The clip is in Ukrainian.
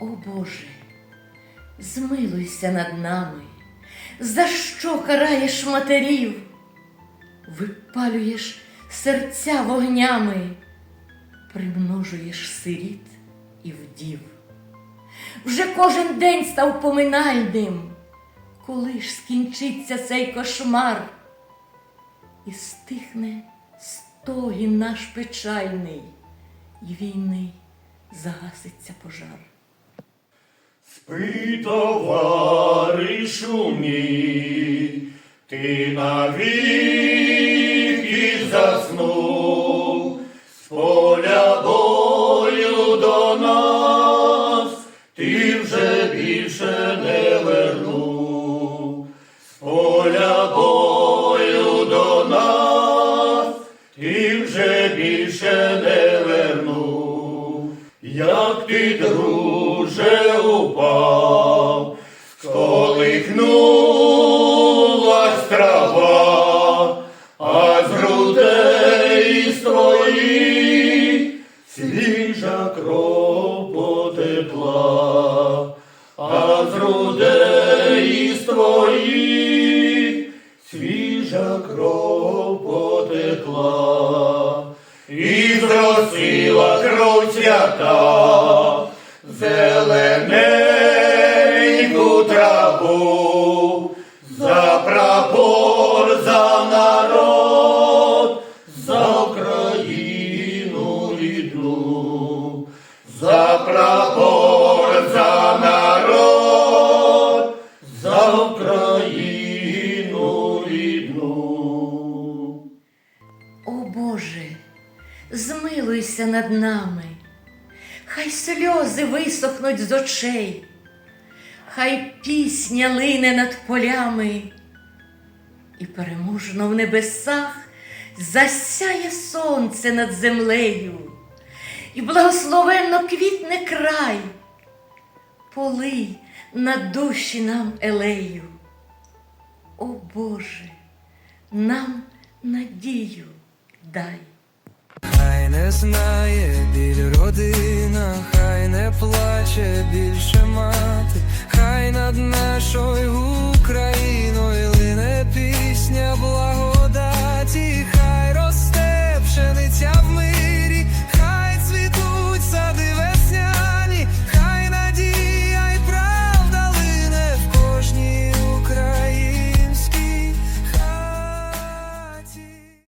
Боже, змилуйся над нами, за що караєш матерів, випалюєш серця вогнями, примножуєш сиріт і вдів. Вже кожен день став поминальним, коли ж скінчиться цей кошмар, і стихне стогін наш печальний, і війни загаситься пожар. Спи, товаришу мій, ти навіки заснув, з поля бою до нас, ти вже більше не вернув, з поля бою до нас, ти вже більше не вернув, як ти, друже, упав, сколихнулась трава, а з грудей з твоїх свіжа кров потекла, а з грудей з твоїх свіжа кров потекла, і зросила кров свята, зелененьку траву, за прапор, за народ, за Україну рідну, за прапор, за народ, за Україну рідну. О Боже, змилуйся над нами, хай сльози висохнуть з очей, хай пісня лине над полями, і переможно в небесах засяє сонце над землею, і благословенно квітне край, полий на душі нам елею. О Боже, нам надію дай. Хай не знає біль родина, хай не плаче більше мати, хай над нашою Україною